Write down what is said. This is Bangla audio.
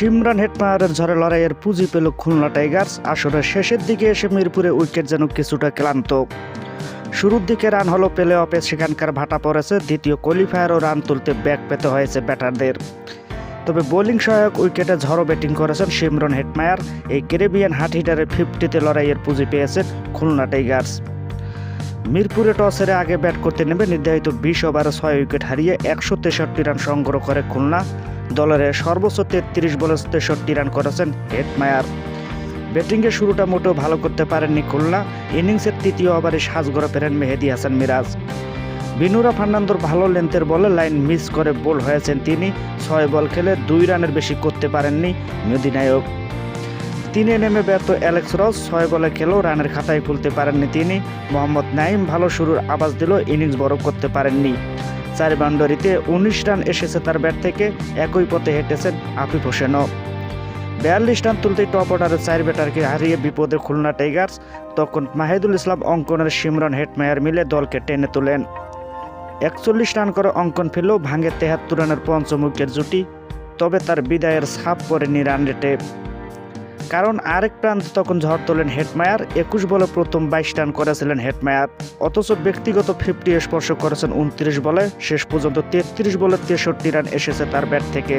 সিমরান হেটমায়ারের ঝড়ে লড়াইয়ের পুঁজি পেল খুলনা টাইগার্স। আসরের শেষের দিকে এসে মিরপুরে উইকেট যেন কিছুটা ক্লান্ত। শুরুর দিকে রান হলো পেলে অফে সেখানকার ভাটা পড়েছে। দ্বিতীয় কোয়ালিফায়ারও রান তুলতে ব্যাক পেতে হয়েছে ব্যাটারদের। তবে বোলিং সহায়ক উইকেটে ঝড়ো ব্যাটিং করেছেন সিমরন হেটমায়ার এই ক্যারিবিয়ান হাট হিটারের ফিফটিতে লড়াইয়ের পুঁজি পেয়েছে খুলনা টাইগার্স। মিরপুরে টস হেরে আগে ব্যাট করতে নেমে নির্ধারিত বিশ ওভারে ছয় উইকেট হারিয়ে একশো তেষট্টি রান সংগ্রহ করে খুলনা। দলের সর্বোচ্চ তেত্রিশ বলে তেষট্টি রান করেছেন হেটমায়ার ব্যাটিংয়ের শুরুটা মোটেও ভালো করতে পারেননি খুলনা, ইনিংসের তৃতীয় ওভারে সাজগড়ে ফেরেন মেহেদি হাসান মিরাজ। বিনুরা ফার্নান্দোর ভালো লেন্থের বলে লাইন মিস করে বোল হয়েছেন তিনি, ছয় বল খেলে দুই রানের বেশি করতে পারেননি অধিনায়ক তিনে নেমে ব্যর্থ অ্যালেক্স রস, ছয় বলে খেলেও রানের খাতায় খুলতে পারেননি তিনি। মোহাম্মদ নাইম ভালো শুরুর আবাস দিলেও ইনিংস বড় করতে পারেননি। চার বাউন্ডারিতে উনিশ রান এসেছে তার ব্যাট থেকে, একই পথে হেঁটেছেন আফিফ হোসেনও। বিয়াল্লিশ রান তুলতেই টপ অর্ডারের চার ব্যাটারকে হারিয়ে বিপদে খুলনা টাইগার্স তখন মাহিদুল ইসলাম অঙ্কনের সিমরন হেটমায়ার মিলে দলকে টেনে তোলেন। একচল্লিশ রান করে অঙ্কন ফেললেও ভাঙে তেহাত্তর রানের পঞ্চম উইকেট জুটি, তবে তার বিদায়ের ছাপ পড়েনি রান রেটে। কারণ আরেক প্রান্ত তখন ঝড় তোলেন হেটমায়ার একুশ বলে প্রথম বাইশ রান করেছিলেন হেটমায়ার অথচ ব্যক্তিগত ফিফটি স্পর্শ করেছেন উনত্রিশ বলে, শেষ পর্যন্ত তেত্রিশ বলে তেষট্টি রান এসেছে তার ব্যাট থেকে।